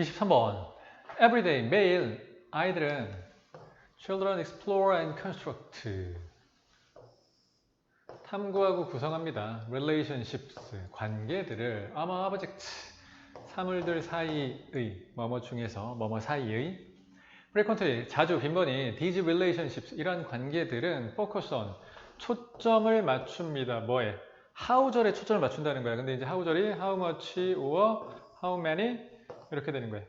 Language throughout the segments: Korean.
23번. Everyday, 매일 아이들은 children explore and construct. 탐구하고 구성합니다. relationships, 관계들을 among objects, 사물들 사이의, 뭐뭐 중에서, 뭐뭐 사이의 frequently, 자주, 빈번히 these relationships, 이런 관계들은 focus on, 초점을 맞춥니다. 뭐에? how절에 초점을 맞춘다는 거야. 근데 이제 how절이 how much or how many 이렇게 되는 거예요.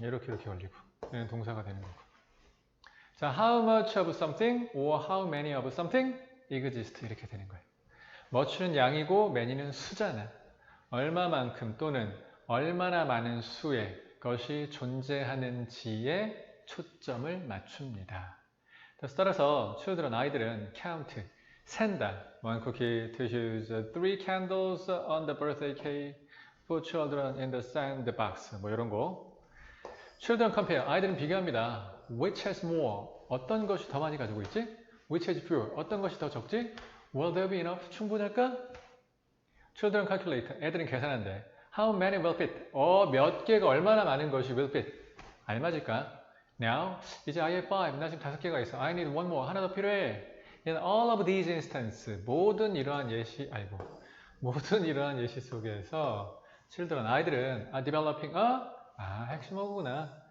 이렇게 이렇게 걸리고 얘는 동사가 되는 거고. 자, how much of something or how many of something exist 이렇게 되는 거예요. much는 양이고 many는 수잖아. 얼마만큼 또는 얼마나 많은 수의 것이 존재하는지에 초점을 맞춥니다. 따라서 children 아이들은 count 센다. One cookie, two shoes, three candles on the birthday cake for children in the sandbox. 뭐 이런 거. Children compare. 아이들은 비교합니다. Which has more? 어떤 것이 더 많이 가지고 있지? Which has fewer? 어떤 것이 더 적지? Will there be enough? 충분할까? Children calculate. 애들은 계산한대. How many will fit? 어, 몇 개가 얼마나 많은 것이 will fit? 알맞을까? Now, 이제 I have five. 나 지금 다섯 개가 있어. I need one more. 하나 더 필요해. In all of these instances, 모든 이러한 예시, 아이고, 모든 이러한 예시 속에서 children, 아이들은 are developing a, 아, 핵심어구나.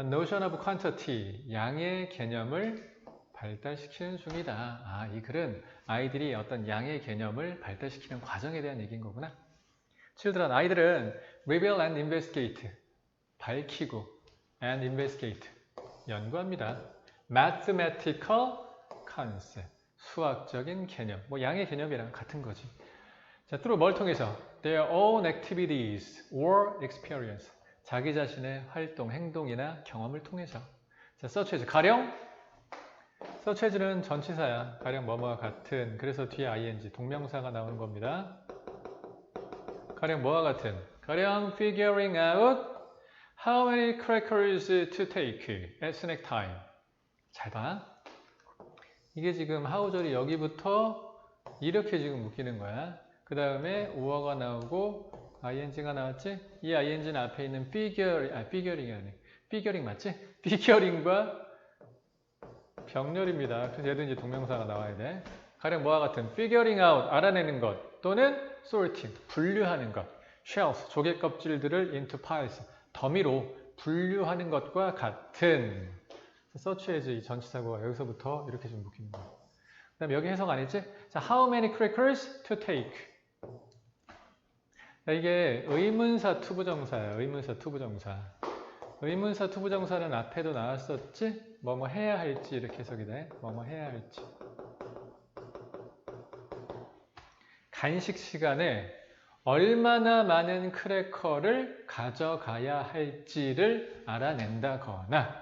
A notion of quantity, 양의 개념을 발달시키는 중이다. 아, 이 글은 아이들이 어떤 양의 개념을 발달시키는 과정에 대한 얘기인 거구나. children, 아이들은 reveal and investigate, 밝히고 and investigate, 연구합니다. mathematical concept, 수학적인 개념, 뭐 양의 개념이랑 같은 거지. 자, through 뭘 통해서? Their own activities or experience, 자기 자신의 활동, 행동이나 경험을 통해서. 자, as, 가령, as는 전치사야. 가령 뭐뭐와 같은, 그래서 뒤에 ing, 동명사가 나오는 겁니다. 가령 뭐와 같은, 가령 figuring out how many crackers to take at snack time. 잘 봐. 이게 지금 하우절이 여기부터 이렇게 지금 묶이는 거야. 그 다음에 우어가 나오고 ing가 나왔지? 이 ing는 앞에 있는 figure, 아, figuring이 아니 figuring 맞지? figuring과 병렬입니다. 그래서 얘도 이제 동명사가 나와야 돼. 가령 뭐와 같은 figuring out, 알아내는 것 또는 sorting, 분류하는 것. shells, 조개 껍질들을 into piles, 더미로 분류하는 것과 같은 as 이 전치사고가 여기서부터 이렇게 좀 거예요. 그 다음에 여기 해석 안 했지? 자, how many crackers to take? 자, 이게 의문사 투부정사예요. 의문사 투부정사. 의문사 투부정사는 앞에도 나왔었지? 뭐뭐 해야 할지 이렇게 해석이 돼. 뭐뭐 해야 할지. 간식 시간에 얼마나 많은 크래커를 가져가야 할지를 알아낸다거나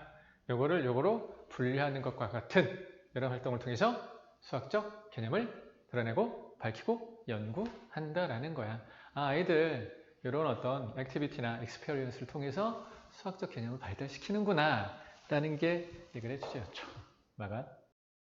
요거를 요거로 분리하는 것과 같은 이런 활동을 통해서 수학적 개념을 드러내고 밝히고 연구한다라는 거야. 아, 아이들 이런 어떤 액티비티나 익스페리언스를 통해서 수학적 개념을 발달시키는구나 라는 게 이 글의 주제였죠. 마가